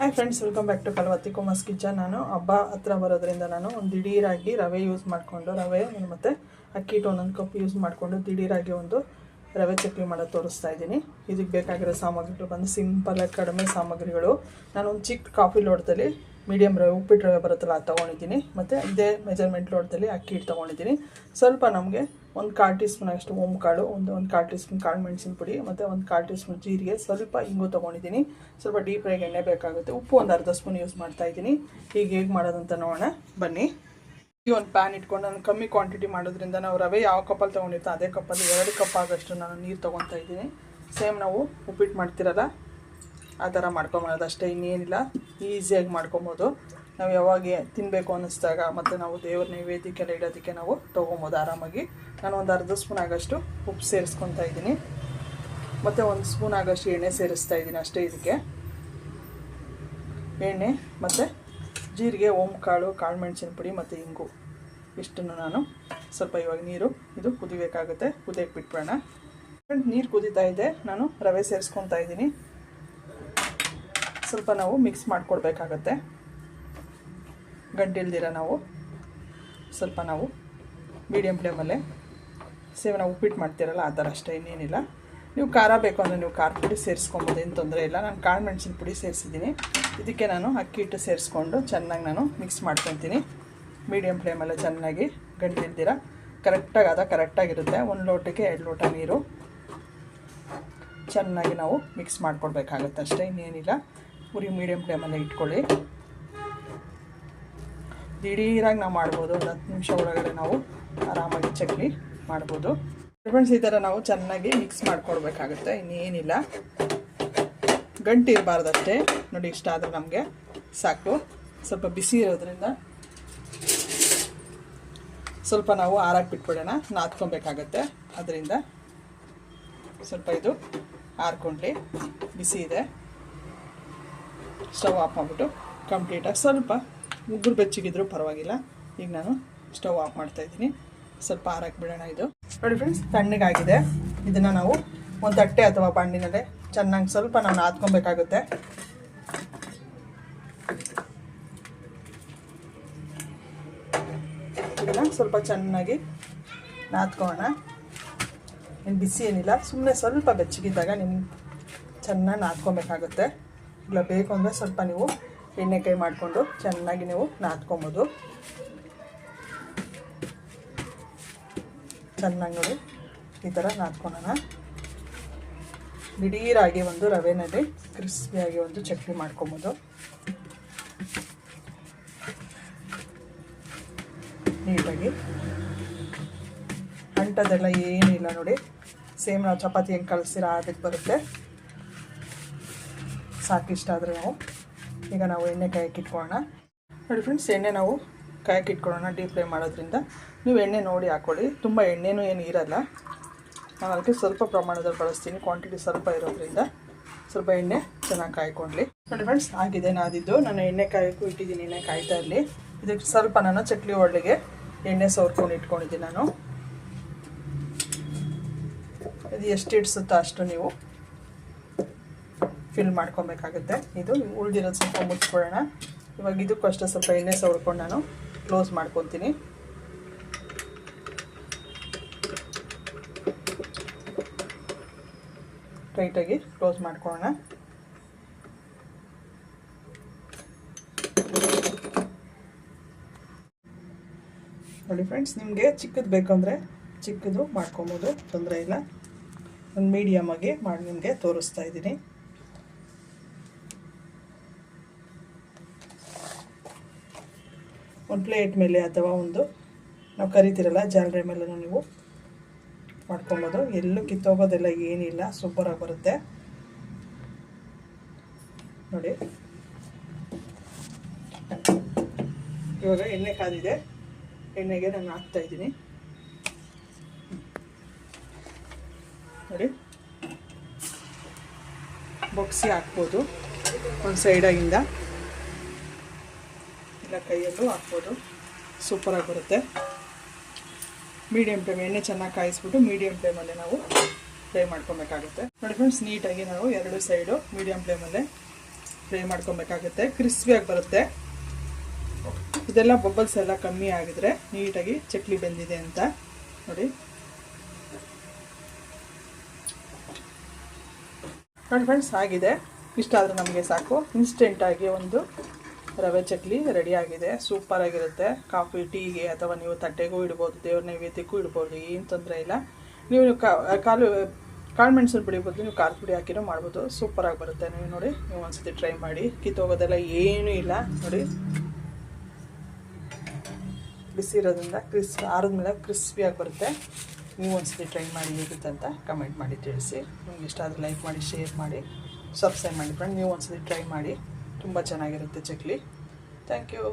Hi friends welcome back to Kalavathi ಕೋಮಸ್ kitchen ನಾನು ಹಬ್ಬ ಹತ್ರ ಬರೋದ್ರಿಂದ ನಾನು ಒಂದು ದಿಢೀರಾಗಿ ರವೆ ಯೂಸ್ ಮಾಡಿಕೊಂಡು, ರವೆ ಮತ್ತು ಅಕ್ಕಿ ಹಿಟ್ಟು ಒಂದೊಂದು ಕಪ್ ಯೂಸ್ ಮಾಡಿಕೊಂಡು ದಿಢೀರಾಗಿ ಒಂದು ರವೆ ಚಕ್ಲಿ ಮಾಡೋದು ತೋರಿಸ್ತಾ ಇದ್ದೀನಿ. ಇದಕ್ಕೆ ಬೇಕಾಗಿರೋ ಸಾಮಗ್ರಿಗಳು ಬಂದು ಆಗಿ ಕಡಿಮೆ ಸಾಮಗ್ರಿಗಳು. ನಾನು ಒಂದು ಚಿಕ್ಕ ಕಾಫಿ ಲೋಟದಲ್ಲಿ ಮೀಡಿಯಮ್ ರವೆ ಉಪ್ಪಿಟ್ಟು ರವೆ ಬರುತ್ತಲ್ಲ ಅದು ತೊಗೊಂಡಿದ್ದೀನಿ. ಮತ್ತು ಇದೇ ಮೆಜರ್ಮೆಂಟ್ ಲೋಟದಲ್ಲಿ ಅಕ್ಕಿ ಹಿಟ್ಟು ತೊಗೊಂಡಿದ್ದೀನಿ. ಸ್ವಲ್ಪ ನಮಗೆ ಒಂದು ಕಾಲು ಟೀ ಸ್ಪೂನ್ ಅಷ್ಟು ಓಮ್ ಕಾಳು ಒಂದು ಒಂದು ಕಾಲು ಟೀ ಸ್ಪೂನ್ ಕಾಳು ಮೆಣಸಿನ ಪುಡಿ, ಮತ್ತು ಒಂದು ಕಾಲು ಟೀ ಸ್ಪೂನ್ ಜೀರಿಗೆ, ಸ್ವಲ್ಪ ಇಂಗು ತೊಗೊಂಡಿದ್ದೀನಿ. ಸ್ವಲ್ಪ ಡೀಪ್ ಫ್ರೈಗೆ ಎಣ್ಣೆ ಬೇಕಾಗುತ್ತೆ. ಉಪ್ಪು ಒಂದು ಅರ್ಧ ಸ್ಪೂನ್ ಯೂಸ್ ಮಾಡ್ತಾ ಇದ್ದೀನಿ. ಈಗ ಹೇಗೆ ಮಾಡೋದಂತ ನೋಡೋಣ. ಬನ್ನಿ. ಈ ಒಂದು ಪ್ಯಾನ್ ಇಟ್ಕೊಂಡು ನಾನು ಕಮ್ಮಿ ಕ್ವಾಂಟಿಟಿ ಮಾಡೋದ್ರಿಂದ ನಾವು ರವೆ ಯಾವ ಕಪ್ಪಲ್ಲಿ ತೊಗೊಂಡಿರ್ತೋ ಅದೇ ಕಪ್ಪಲ್ಲಿ ಎರಡು ಕಪ್ ಆಗೋಷ್ಟು ನಾನು ನೀರು ತೊಗೊತಾ ಇದ್ದೀನಿ. ಸೇಮ್ ನಾವು ಉಪ್ಪಿಟ್ಟು ಮಾಡ್ತಿರಲ್ಲ ಆ ಥರ ಮಾಡ್ಕೊಂಬೋದು ಅಷ್ಟೇ ಇನ್ನೇನಿಲ್ಲ. ಈಸಿಯಾಗಿ ಮಾಡ್ಕೊಬೋದು. ನಾವು ಯಾವಾಗ ತಿನ್ನಬೇಕು ಅನ್ನಿಸ್ದಾಗ ಮತ್ತು ನಾವು ದೇವ್ರ ನೈವೇದ್ಯಕ್ಕೆಲ್ಲ ಇಡೋದಕ್ಕೆ ನಾವು ತೊಗೊಬೋದು ಆರಾಮಾಗಿ. ನಾನು ಒಂದು ಅರ್ಧ ಸ್ಪೂನ್ ಆಗೋಷ್ಟು ಉಪ್ಪು ಸೇರಿಸ್ಕೊತಾ ಇದ್ದೀನಿ. ಮತ್ತು ಒಂದು ಸ್ಪೂನ್ ಆಗೋಷ್ಟು ಎಣ್ಣೆ ಸೇರಿಸ್ತಾ ಇದ್ದೀನಿ ಅಷ್ಟೇ ಇದಕ್ಕೆ. ಎಣ್ಣೆ ಮತ್ತು ಜೀರಿಗೆ ಓಮ್ ಕಾಳು ಕಾಳು ಮೆಣಸಿನ ಪುಡಿ ಮತ್ತು ಇಂಗು. ಇಷ್ಟನ್ನು ನಾನು ಸ್ವಲ್ಪ ಇವಾಗ ನೀರು, ಇದು ಕುದಿಬೇಕಾಗುತ್ತೆ. ಕುದಿಯಕ್ಕೆ ಬಿಟ್ಬಿಡೋಣ. ನೀರು ಕುದೀತಾ ಇದೆ. ನಾನು ರವೆ ಸೇರಿಸ್ಕೊತಾ ಇದ್ದೀನಿ. ಸ್ವಲ್ಪ ನಾವು ಮಿಕ್ಸ್ ಮಾಡಿಕೊಡ್ಬೇಕಾಗತ್ತೆ. ಗಂಟಿಲ್ದಿರ ನಾವು ಸ್ವಲ್ಪ ನಾವು ಮೀಡಿಯಮ್ ಫ್ಲೇಮಲ್ಲೇ ಸೇವನ ಉಪ್ಪಿಟ್ಟು ಮಾಡ್ತೀರಲ್ಲ, ಆ ಥರ ಅಷ್ಟೇ, ಇನ್ನೇನಿಲ್ಲ. ನೀವು ಖಾರ ಬೇಕು ಅಂದರೆ ನೀವು ಖಾರ ಪುಡಿ ಸೇರಿಸ್ಕೊಬೋದು, ಏನು ತೊಂದರೆ ಇಲ್ಲ. ನಾನು ಕಾಳು ಮೆಣಸಿನ ಪುಡಿ ಸೇರಿಸಿದ್ದೀನಿ. ಇದಕ್ಕೆ ನಾನು ಅಕ್ಕಿ ಹಿಟ್ಟು ಸೇರಿಸ್ಕೊಂಡು ಚೆನ್ನಾಗಿ ನಾನು ಮಿಕ್ಸ್ ಮಾಡ್ಕೊತೀನಿ. ಮೀಡಿಯಮ್ ಫ್ಲೇಮಲ್ಲೇ ಚೆನ್ನಾಗಿ ಗಂಟಿಲ್ದಿರ. ಕರೆಕ್ಟಾಗಿ ಅದ ಕರೆಕ್ಟಾಗಿರುತ್ತೆ. ಒಂದು ಲೋಟಕ್ಕೆ ಎರಡು ಲೋಟ ನೀರು ಚೆನ್ನಾಗಿ ನಾವು ಮಿಕ್ಸ್ ಮಾಡ್ಕೊಡ್ಬೇಕಾಗುತ್ತೆ ಅಷ್ಟೇ, ಇನ್ನೇನಿಲ್ಲ. ಉರಿ ಮೀಡಿಯಮ್ ಫ್ಲೇಮಲ್ಲೇ ಇಟ್ಕೊಳ್ಳಿ. ದಿಢೀರಾಗಿ ನಾವು ಮಾಡ್ಬೋದು. ಒಂದು ಹತ್ತು ನಿಮಿಷ ಒಳಗಡೆ ನಾವು ಆರಾಮಾಗಿ ಚಕ್ಲಿ ಮಾಡ್ಬೋದು. ಫ್ರೆಂಡ್ಸ್ ಈ ಥರ ನಾವು ಚೆನ್ನಾಗಿ ಮಿಕ್ಸ್ ಮಾಡ್ಕೊಡ್ಬೇಕಾಗುತ್ತೆ. ಇನ್ನೇನಿಲ್ಲ. ಗಂಟು ಇರಬಾರ್ದಷ್ಟೇ. ನೋಡಿ, ಇಷ್ಟ ಆದರೆ ನಮಗೆ ಸಾಕು. ಸ್ವಲ್ಪ ಬಿಸಿ ಇರೋದ್ರಿಂದ ಸ್ವಲ್ಪ ನಾವು ಆರಾಕ್ ಬಿಟ್ಬಿಡೋಣ. ನಾದ್ಕೊಬೇಕಾಗತ್ತೆ. ಅದರಿಂದ ಸ್ವಲ್ಪ ಇದು ಆರ್ಕೊಂಡ್ಲಿ. ಬಿಸಿ ಇದೆ. ಸ್ಟವ್ ಆಫ್ ಮಾಡಿಬಿಟ್ಟು ಕಂಪ್ಲೀಟಾಗಿ ಸ್ವಲ್ಪ ಉಗುರು ಬೆಚ್ಚಗಿದ್ರು ಪರವಾಗಿಲ್ಲ. ಈಗ ನಾನು ಸ್ಟವ್ ಆಫ್ ಮಾಡ್ತಾಯಿದ್ದೀನಿ ಸ್ವಲ್ಪ ಆರಕ್ಕೆ ಬಿಡೋಣ ಇದು. ನೋಡಿ ಫ್ರೆಂಡ್ಸ್ ತಣ್ಣಗಾಗಿದೆ. ಇದನ್ನು ನಾವು ಒಂದು ತಟ್ಟೆ ಅಥವಾ ಬಾಂಡಿನಲ್ಲೇ ಚೆನ್ನಾಗಿ ಸ್ವಲ್ಪ ನಾನು ನಾದ್ಕೊಬೇಕಾಗುತ್ತೆ ಸ್ವಲ್ಪ ಚೆನ್ನಾಗಿ ನಾದ್ಕೋಣ. ಏನು ಬಿಸಿ ಏನಿಲ್ಲ ಸುಮ್ಮನೆ ಸ್ವಲ್ಪ ಬೆಚ್ಚಗಿದ್ದಾಗ ನಿಮ್ಗೆ ಚೆನ್ನಾಗಿ ನಾದ್ಕೊಬೇಕಾಗುತ್ತೆ. ಇಲ್ಲ ಬೇಕು ಅಂದರೆ ಸ್ವಲ್ಪ ನೀವು ಎಣ್ಣೆಕಾಯಿ ಮಾಡಿಕೊಂಡು ಚೆನ್ನಾಗಿ ನೀವು ನಾದ್ಕೊಬೋದು. ಚೆನ್ನಾಗಿ ನೋಡಿ ಈ ಥರ ನಾದ್ಕೊಳೋಣ. ದಿಢೀರಾಗಿ ಒಂದು ರವೆನಲ್ಲಿ ಕ್ರಿಸ್ಪಿಯಾಗಿ ಒಂದು ಚಟ್ನಿ ಮಾಡ್ಕೊಬೋದು. ನೀಟಾಗಿ. ಅಂಟದೆಲ್ಲ ಏನಿಲ್ಲ ನೋಡಿ. ಸೇಮ್ ನಾವು ಚಪಾತಿ ಹೆಂಗೆ ಕಳಿಸ್ತೀರಾ ಅದಕ್ಕೆ ಬರುತ್ತೆ. ಸಾಕಿಷ್ಟ ಆದರೆ ನಾವು ಈಗ ನಾವು ಎಣ್ಣೆ ಕಾಯಕ್ಕೆ ಇಟ್ಕೊಳ್ಳೋಣ. ನೋಡಿ ಫ್ರೆಂಡ್ಸ್ ಎಣ್ಣೆ ನಾವು ಕಾಯಕ್ಕೆ ಇಟ್ಕೊಳ್ಳೋಣ ಡೀಪ್ ಫ್ರೈ ಮಾಡೋದ್ರಿಂದ. ನೀವು ಎಣ್ಣೆ ನೋಡಿ ಹಾಕ್ಕೊಳ್ಳಿ ತುಂಬ ಎಣ್ಣೆನೂ ಏನು ಇರಲ್ಲ. ನಾನು ಅದಕ್ಕೆ ಸ್ವಲ್ಪ ಪ್ರಮಾಣದಲ್ಲಿ ಬಳಸ್ತೀನಿ. ಕ್ವಾಂಟಿಟಿ ಸ್ವಲ್ಪ ಇರೋದ್ರಿಂದ ಸ್ವಲ್ಪ ಎಣ್ಣೆ ಚೆನ್ನಾಗಿ ಕಾಯ್ಕೊಳ್ಳಿ ನೋಡಿ ಫ್ರೆಂಡ್ಸ್ ಆಗಿದೆ ನಾದಿದ್ದು ನಾನು ಎಣ್ಣೆ ಕಾಯಕ್ಕೂ ಇಟ್ಟಿದ್ದೀನಿ, ಎಣ್ಣೆ ಕಾಯ್ತಾ ಇರಲಿ. ಇದಕ್ಕೆ ಸ್ವಲ್ಪ ನಾನು ಚಕ್ಲಿ ಒಳ್ಳೆಗೆ ಎಣ್ಣೆ ಸೋರ್ಕೊಂಡು ಇಟ್ಕೊಂಡಿದ್ದೀನಿ ನಾನು. ಇದು ಎಷ್ಟು ಇಡ್ಸುತ್ತೋ ಅಷ್ಟು ನೀವು. ಫಿಲ್ ಮಾಡ್ಕೊಬೇಕಾಗುತ್ತೆ. ಇದು ಉಳಿದಿರೋದು ಸ್ವಲ್ಪ ಮುಚ್ಕೊಳ್ಳೋಣ. ಇವಾಗ ಇದಕ್ಕೂ ಅಷ್ಟೇ ಸ್ವಲ್ಪ ಎಣ್ಣೆ ಸವರ್ಕೊಂಡು ನಾನು ಕ್ಲೋಸ್ ಮಾಡ್ಕೊತೀನಿ. ಟೈಟಾಗಿ ಕ್ಲೋಸ್ ಮಾಡ್ಕೊಳ್ಳೋಣ. ನೋಡಿ ಫ್ರೆಂಡ್ಸ್ ನಿಮಗೆ ಚಿಕ್ಕದು ಬೇಕಂದರೆ ಚಿಕ್ಕದು ಮಾಡ್ಕೊಬೋದು, ತೊಂದರೆ ಇಲ್ಲ. ಒಂದು ಮೀಡಿಯಮಾಗಿ ಮಾಡಿ ನಿಮಗೆ ತೋರಿಸ್ತಾ ಇದ್ದೀನಿ. ಒಂದು ಪ್ಲೇಟ್ ಮೇಲೆ ಅಥವಾ ಒಂದು. ನಾವು ಕರಿತೀರಲ್ಲ ಜಾಲರೆ ಮೇಲೆ ನೀವು ಮಾಡ್ಕೊಬೋದು. ಎಲ್ಲೂ ಕಿತ್ತೋಗೋದೆಲ್ಲ ಏನಿಲ್ಲ, ಸೂಪರಾಗಿ ಬರುತ್ತೆ. ನೋಡಿ. ಇವಾಗ ಎಣ್ಣೆ ಕಾದಿದೆ. ಎಣ್ಣೆಗೆ ನಾನು ಹಾಕ್ತಾ ಇದ್ದೀನಿ. ನೋಡಿ. ಬೊಗ್ಸಿ ಹಾಕ್ಬೋದು. ಒಂದು ಸೈಡಾಗಿಂದ. ಇಲ್ಲ, ಕೈಯಲ್ಲೂ ಹಾಕ್ಬೋದು. ಸೂಪರಾಗಿ ಬರುತ್ತೆ ಮೀಡಿಯಂ ಫ್ಲೇಮ್ ಎಣ್ಣೆ ಚೆನ್ನಾಗಿ ಕಾಯಿಸ್ಬಿಟ್ಟು ಮೀಡಿಯಮ್ ಫ್ಲೇಮಲ್ಲಿ ನಾವು ಫ್ರೈ ಮಾಡ್ಕೊಬೇಕಾಗುತ್ತೆ. ನೋಡಿ ಫ್ರೆಂಡ್ಸ್ ನೀಟಾಗಿ ನಾವು ಎರಡು ಸೈಡು ಮೀಡಿಯಮ್ ಫ್ಲೇಮಲ್ಲೇ ಫ್ರೈ ಮಾಡ್ಕೊಬೇಕಾಗುತ್ತೆ. ಕ್ರಿಸ್ಪಿಯಾಗಿ ಬರುತ್ತೆ. ಇದೆಲ್ಲ ಬಬಲ್ಸ್ ಎಲ್ಲ ಕಮ್ಮಿ ಆಗಿದ್ರೆ ನೀಟಾಗಿ ಚಕ್ಲಿ ಬೆಂದಿದೆ ಅಂತ. ನೋಡಿ. ನೋಡಿ ಫ್ರೆಂಡ್ಸ್ ಆಗಿದೆ. ಇಷ್ಟ ಆದರೆ ನಮಗೆ ಸಾಕು. ಇನ್ಸ್ಟೆಂಟಾಗಿ ಒಂದು ರವೆ ಚಕ್ಲಿ ರೆಡಿ ಆಗಿದೆ. ಸೂಪರ್ ಆಗಿರುತ್ತೆ. ಕಾಫಿ ಟೀಗೆ ಅಥವಾ ನೀವು ತಟ್ಟೆಗೂ ಇಡ್ಬೋದು, ದೇವ್ರ ನೈವೇದ್ಯಕ್ಕೂ ಇಡ್ಬೋದು, ಏನು ತೊಂದರೆ ಇಲ್ಲ. ನೀವು ಕಾ- ಕಾಲು, ಕಾಳು ಮೆಣಸಿನ ಪುಡಿ ಬದಲು ನೀವು ಖಾರದ ಪುಡಿ ಹಾಕಿನೂ ಮಾಡ್ಬೋದು. ಸೂಪರಾಗಿ ಬರುತ್ತೆ. ನೀವು ನೋಡಿ, ನೀವು ಒಂದ್ಸತಿ ಟ್ರೈ ಮಾಡಿ. ಕಿತ್ತೋಗೋದೆಲ್ಲ ಏನೂ ಇಲ್ಲ. ನೋಡಿ. ಬಿಸಿ ಇರೋದ್ರಿಂದ ಕ್ರಿಸ್ ಆರಿದ್ಮೇಲೆ ಕ್ರಿಸ್ಪಿಯಾಗಿ ಬರುತ್ತೆ. ನೀವು ಒಂದ್ಸತಿ ಟ್ರೈ ಮಾಡಿ ಹೇಗಿತ್ತು ಅಂತ ಕಮೆಂಟ್ ಮಾಡಿ ತಿಳಿಸಿ. ನಿಮ್ಗೆ ಇಷ್ಟ ಆದರೆ ಲೈಕ್ ಮಾಡಿ ಶೇರ್ ಮಾಡಿ ಸಬ್ಸ್ಕ್ರೈಬ್ ಮಾಡಿ ಫ್ರೆಂಡ್ ನೀವು ಒಂದ್ಸತಿ ಟ್ರೈ ಮಾಡಿ. ತುಂಬ ಚೆನ್ನಾಗಿರುತ್ತೆ ಚಕ್ಲಿ ಥ್ಯಾಂಕ್ ಯು